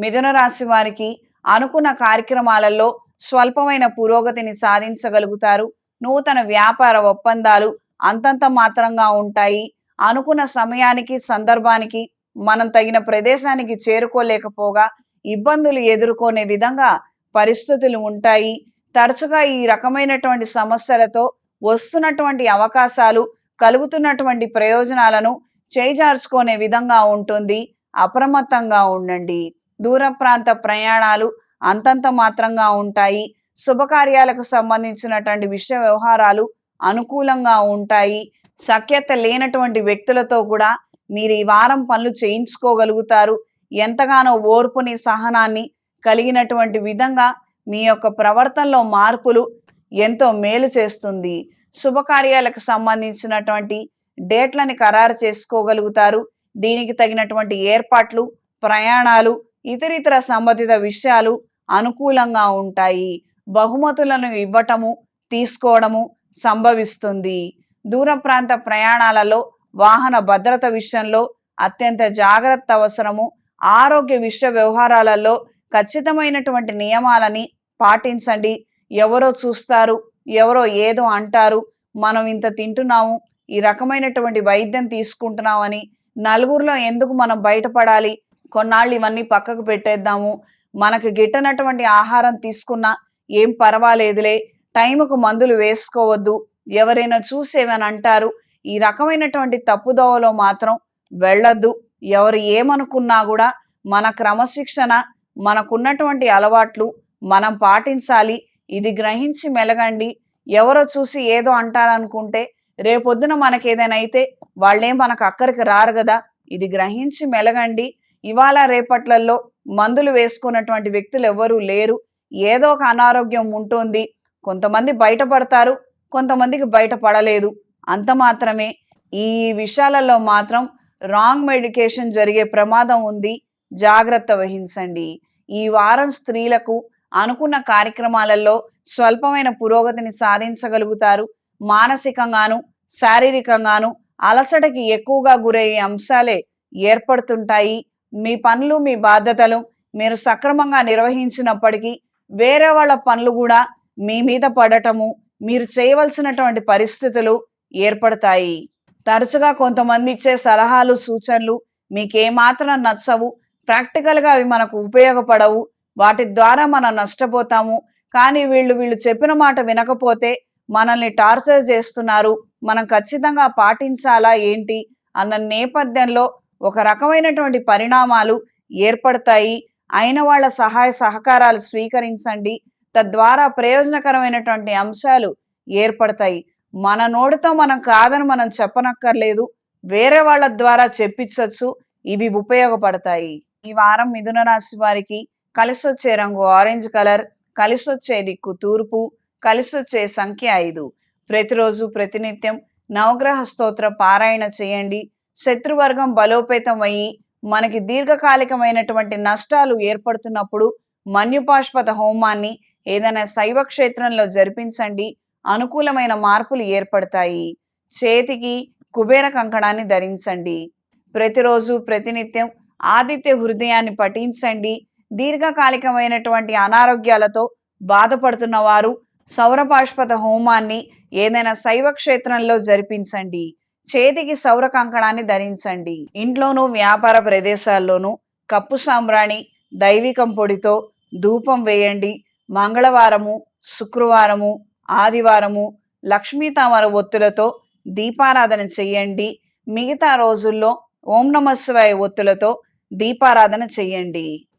మిథున రాశి వారికి అనుకున్న కార్యక్రమాలలో స్వల్పమైన పురోగతిని సాధించగలుగుతారు. నూతన వ్యాపార ఒప్పందాలు అంతంత మాత్రంగా ఉంటాయి. అనుకున్న సమయానికి సందర్భానికి మనం తగిన ప్రదేశానికి చేరుకోలేకపోగా ఇబ్బందులు ఎదుర్కొనే విధంగా పరిస్థితులు ఉంటాయి. తరచుగా ఈ రకమైనటువంటి సమస్యలతో వస్తున్నటువంటి అవకాశాలు కలుగుతున్నటువంటి ప్రయోజనాలను చేజార్చుకునే విధంగా ఉంటుంది. అప్రమత్తంగా ఉండండి. దూర ప్రాంత ప్రయాణాలు అంతంత మాత్రంగా ఉంటాయి. శుభకార్యాలకు సంబంధించినటువంటి విషయ వ్యవహారాలు అనుకూలంగా ఉంటాయి. సఖ్యత లేనటువంటి వ్యక్తులతో కూడా మీరు ఈ వారం పనులు చేయించుకోగలుగుతారు. ఎంతగానో ఓర్పుని సహనాన్ని కలిగినటువంటి విధంగా మీ యొక్క ప్రవర్తనలో మార్పులు ఎంతో మేలు చేస్తుంది. శుభకార్యాలకు సంబంధించినటువంటి డేట్లని ఖరారు చేసుకోగలుగుతారు. దీనికి తగినటువంటి ఏర్పాట్లు ప్రయాణాలు ఇతరితర సంబంధిత విషయాలు అనుకూలంగా ఉంటాయి. బహుమతులను ఇవ్వటము తీసుకోవడము సంభవిస్తుంది. దూర ప్రాంత ప్రయాణాలలో వాహన భద్రత విషయంలో అత్యంత జాగ్రత్త అవసరము. ఆరోగ్య విషయ వ్యవహారాలలో ఖచ్చితమైనటువంటి నియమాలని పాటించండి. ఎవరో చూస్తారు ఎవరో ఏదో అంటారు. మనం ఇంత తింటున్నాము ఈ రకమైనటువంటి వైద్యం తీసుకుంటున్నామని నలుగురిలో ఎందుకు మనం బయటపడాలి? కొన్నాళ్ళు ఇవన్నీ పక్కకు పెట్టేద్దాము. మనకు గిట్టనటువంటి ఆహారం తీసుకున్నా ఏం పర్వాలేదులే. టైంకు మందులు వేసుకోవద్దు. ఎవరైనా చూసేవని అంటారు. ఈ రకమైనటువంటి తప్పుదోవలో మాత్రం వెళ్ళద్దు. ఎవరు ఏమనుకున్నా కూడా మన క్రమశిక్షణ మనకున్నటువంటి అలవాట్లు మనం పాటించాలి. ఇది గ్రహించి మెలగండి. ఎవరో చూసి ఏదో అంటారనుకుంటే రేపొద్దున మనకి ఏదైనా అయితే వాళ్ళేం మనకు అక్కడికి రారు కదా. ఇది గ్రహించి మెలగండి. ఇవాళ రేపట్లలో మందులు వేసుకున్నటువంటి వ్యక్తులు ఎవరూ లేరు. ఏదో ఒక అనారోగ్యం ఉంటుంది. కొంతమంది బయటపడతారు. కొంతమందికి బయటపడలేదు. అంత మాత్రమే. ఈ విషయాలలో మాత్రం రాంగ్ మెడికేషన్ జరిగే ప్రమాదం ఉంది. జాగ్రత్త వహించండి. ఈ వారం స్త్రీలకు అనుకున్న కార్యక్రమాలలో స్వల్పమైన పురోగతిని సాధించగలుగుతారు. మానసికంగాను శారీరకంగాను అలసటకి ఎక్కువగా గురయ్యే అంశాలే ఏర్పడుతుంటాయి. మీ పనులు మీ బాధ్యతలు మీరు సక్రమంగా నిర్వహించినప్పటికీ వేరే వాళ్ళ పనులు కూడా మీ మీద పడటము మీరు చేయవలసినటువంటి పరిస్థితులు ఏర్పడతాయి. తరచుగా కొంతమంది ఇచ్చే సలహాలు సూచనలు మీకేమాత్రం నచ్చవు. ప్రాక్టికల్గా అవి మనకు ఉపయోగపడవు. వాటి ద్వారా మనం నష్టపోతాము. కానీ వీళ్ళు వీళ్ళు చెప్పిన మాట వినకపోతే మనల్ని టార్చర్ చేస్తున్నారు. మనం ఖచ్చితంగా పాటించాలా ఏంటి? అన్న నేపథ్యంలో ఒక రకమైనటువంటి పరిణామాలు ఏర్పడతాయి. అయిన వాళ్ళ సహాయ సహకారాలు స్వీకరించండి. తద్వారా ప్రయోజనకరమైనటువంటి అంశాలు ఏర్పడతాయి. మన నోటితో మనం కాదని మనం చెప్పనక్కర్లేదు. వేరే వాళ్ళ ద్వారా చెప్పించవచ్చు ఇవి ఉపయోగపడతాయి. ఈ వారం మిథున రాశి వారికి కలిసొచ్చే రంగు ఆరెంజ్ కలర్ కలిసొచ్చే దిక్కు తూర్పు కలిసొచ్చే సంఖ్య ఐదు. ప్రతిరోజు ప్రతినిత్యం నవగ్రహ స్తోత్ర పారాయణ చేయండి. శత్రువర్గం బలోపేతం అయ్యి మనకి దీర్ఘకాలికమైనటువంటి నష్టాలు ఏర్పడుతున్నప్పుడు మన్యుపాష్పత హోమాన్ని ఏదైనా శైవ క్షేత్రంలో జరిపించండి. అనుకూలమైన మార్పులు ఏర్పడతాయి. చేతికి కుబేర కంకణాన్ని ధరించండి. ప్రతిరోజు ప్రతినిత్యం ఆదిత్య హృదయాన్ని పఠించండి. దీర్ఘకాలికమైనటువంటి అనారోగ్యాలతో బాధపడుతున్న వారు సౌరపాష్పత హోమాన్ని ఏదైనా శైవ క్షేత్రంలో జరిపించండి. చేతికి సౌర కంకణాన్ని ధరించండి. ఇంట్లోనూ వ్యాపార ప్రదేశాల్లోనూ కప్పు సాంబ్రాణి దైవికం పొడితో ధూపం వేయండి. మంగళవారము శుక్రవారము ఆదివారము లక్ష్మీ తామర ఒత్తులతో దీపారాధన చెయ్యండి మిగతా రోజుల్లో ఓం నమ శివాయ ఒత్తులతో దీపారాధన చెయ్యండి